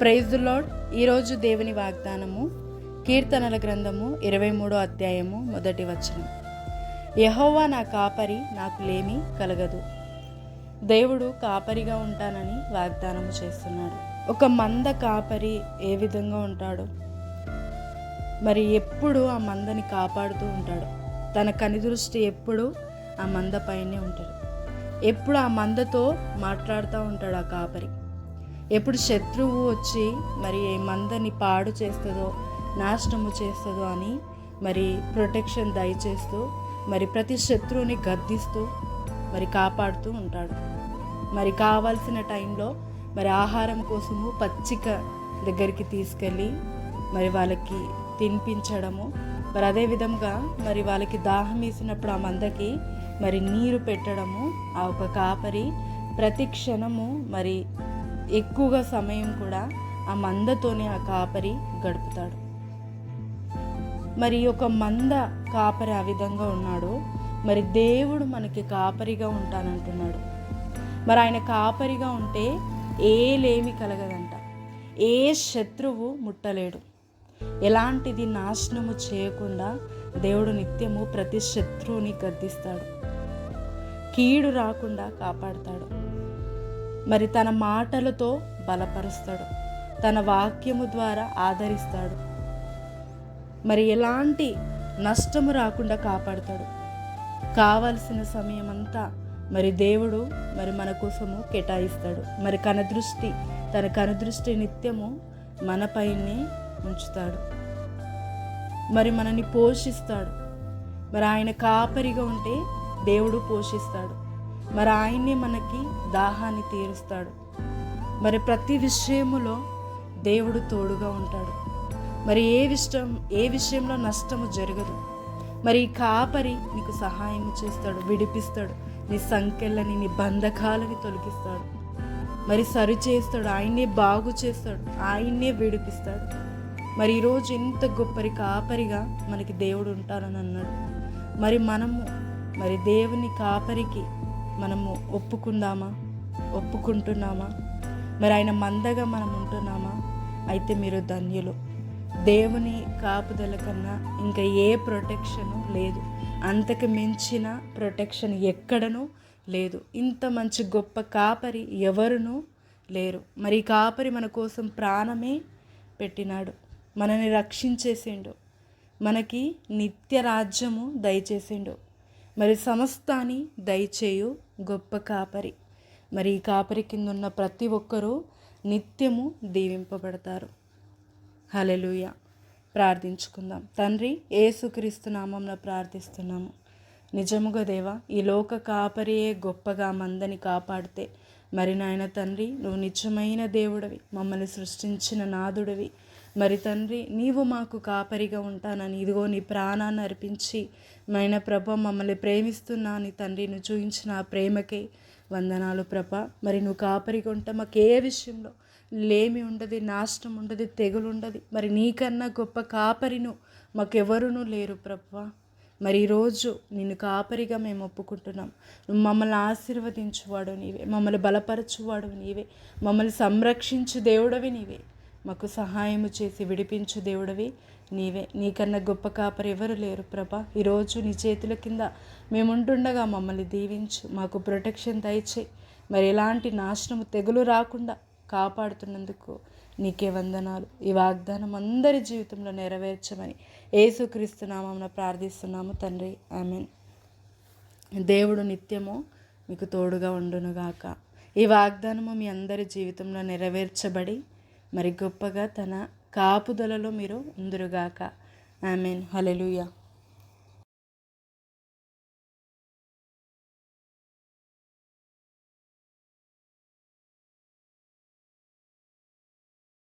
Praise lord ఈరోజు దేవుని వాగ్దానము కీర్తనల గ్రంథము ఇరవై మూడో అధ్యాయము మొదటి వచనం. యహోవా నా కాపరి నాకు లేమి కలగదు. దేవుడు కాపరిగా ఉంటానని వాగ్దానము చేస్తున్నాడు. ఒక మంద కాపరి ఏ విధంగా ఉంటాడు? మరి ఎప్పుడు ఆ మందని కాపాడుతూ ఉంటాడు? తన కనిదృష్టి ఎప్పుడు ఆ మంద పైనే ఉంటాడు ఎప్పుడు ఆ మందతో మాట్లాడుతూ ఉంటాడు ఆ కాపరి. ఎప్పుడు శత్రువు వచ్చి మరి ఏ మందని పాడు చేస్తుందో నాశనము చేస్తుందో అని మరి ప్రొటెక్షన్ దయచేస్తూ మరి ప్రతి శత్రువుని గద్దిస్తూ మరి కాపాడుతూ ఉంటాడు. మరి కావాల్సిన టైంలో మరి ఆహారం కోసము పచ్చిక దగ్గరికి తీసుకెళ్ళి మరి వాళ్ళకి తినిపించడము. మరి అదే విధంగా మరి వాళ్ళకి దాహం వేసినప్పుడు ఆ మందకి మరి నీరు పెట్టడము. ఆ ఒక కాపరి ప్రతి క్షణము మరి ఎక్కువగా సమయం కూడా ఆ మందతోనే ఆ కాపరి గడుపుతాడు. మరి ఒక మంద కాపరి ఆ విధంగా ఉన్నాడు మరి దేవుడు మనకి కాపరిగా ఉంటానంటున్నాడు. మరి ఆయన కాపరిగా ఉంటే ఏ లేమి కలగదంట. ఏ శత్రువు ముట్టలేడు. ఎలాంటిది నాశనము చేయకుండా దేవుడు నిత్యము ప్రతి శత్రువుని గద్దిస్తాడు. కీడు రాకుండా కాపాడుతాడు. మరి తన మాటలతో బలపరుస్తాడు. తన వాక్యము ద్వారా ఆదరిస్తాడు. మరి ఎలాంటి నష్టము రాకుండా కాపాడుతాడు. కావలసిన సమయం అంతా మరి దేవుడు మరి మన కోసము కేటాయిస్తాడు. మరి కనదృష్టి తన కనదృష్టి నిత్యము మనపైనే ఉంచుతాడు. మరి మనని పోషిస్తాడు. మరి ఆయన కాపరిగా ఉంటే దేవుడు పోషిస్తాడు. మరి ఆయన్నే మనకి దాహాన్ని తీరుస్తాడు. మరి ప్రతి విషయములో దేవుడు తోడుగా ఉంటాడు. మరి ఏ విషయం ఏ విషయంలో నష్టము జరగదు. మరి ఈ కాపరి నీకు సహాయం చేస్తాడు విడిపిస్తాడు. నీ సంఖ్యలని నీ బంధకాలని తొలగిస్తాడు. మరి సరి చేస్తాడు ఆయన్నే బాగు చేస్తాడు ఆయన్నే విడిపిస్తాడు. మరి ఈరోజు ఇంత గొప్పరి కాపరిగా మనకి దేవుడు ఉంటారని అన్నాడు. మరి మనము మరి దేవుని కాపరికి మనము ఒప్పుకుందామా? ఒప్పుకుంటున్నామా? మరి ఆయన మందగా మనం ఉంటున్నామా? అయితే మీరు ధన్యులు. దేవుని కాపుదల కన్నా ఇంకా ఏ ప్రొటెక్షను లేదు. అంతకు మించిన ప్రొటెక్షన్ ఎక్కడనూ లేదు. ఇంత మంచి గొప్ప కాపరి ఎవరునూ లేరు. మరి కాపరి మన కోసం ప్రాణమే పెట్టినాడు. మనని రక్షించేసిండు. మనకి నిత్య రాజ్యము దయచేసిండు. మరి సమస్తాన్ని దయచేయు గొప్ప కాపరి. మరి ఈ కాపరి కింద ఉన్న ప్రతి ఒక్కరూ నిత్యము దీవింపబడతారు. హలెలుయ ప్రార్థించుకుందాం. తండ్రి ఏసుక్రీస్తు నామంలో ప్రార్థిస్తున్నాము. నిజముగా దేవా ఈ లోక కాపరియే గొప్పగా మందని కాపాడితే మరి నాయన తండ్రి నువ్వు నిజమైన దేవుడివి. మమ్మల్ని సృష్టించిన నాదుడివి. మరి తండ్రి నీవు మాకు కాపరిగా ఉంటానని ఇదిగో నీ ప్రాణాన్ని అర్పించి మైన ప్రభ మమ్మల్ని ప్రేమిస్తున్నా నీ తండ్రి నువ్వు చూపించిన ఆ ప్రేమకే వందనాలు ప్రభ. మరి నువ్వు కాపరిగా ఉంటా మాకు ఏ విషయంలో లేమి ఉండదు నాశనం ఉండదు తెగులు ఉండదు. మరి నీకన్నా గొప్ప కాపరిను మాకెవరునూ లేరు ప్రభ. మరి ఈరోజు నిన్ను కాపరిగా మేము ఒప్పుకుంటున్నాం. నువ్వు మమ్మల్ని ఆశీర్వదించువాడు నీవే మమ్మల్ని బలపరచువాడు నీవే మమ్మల్ని సంరక్షించు దేవుడవి నీవే. మాకు సహాయము చేసి విడిపించు దేవుడవి. నీవే నీకన్నా గొప్ప కాపరి ఎవరు లేరు ప్రభ. ఈరోజు నీ చేతుల కింద మేముంటుండగా మమ్మల్ని దీవించు. మాకు ప్రొటెక్షన్ దయచేయి. మరి ఎలాంటి నాశనము తెగులు రాకుండా కాపాడుతున్నందుకు నీకే వందనాలు. ఈ వాగ్దానం అందరి జీవితంలో నెరవేర్చమని ఏసుక్రీస్తు నామం ప్రార్థిస్తున్నాము తండ్రి. ఆమెన్. దేవుడు నిత్యము మీకు తోడుగా ఉండునుగాక. ఈ వాగ్దానము మీ అందరి జీవితంలో నెరవేర్చబడి మరి గొప్పగా తన కాపుదలలో మీరు ఉందురుగాక. Mean hallelujah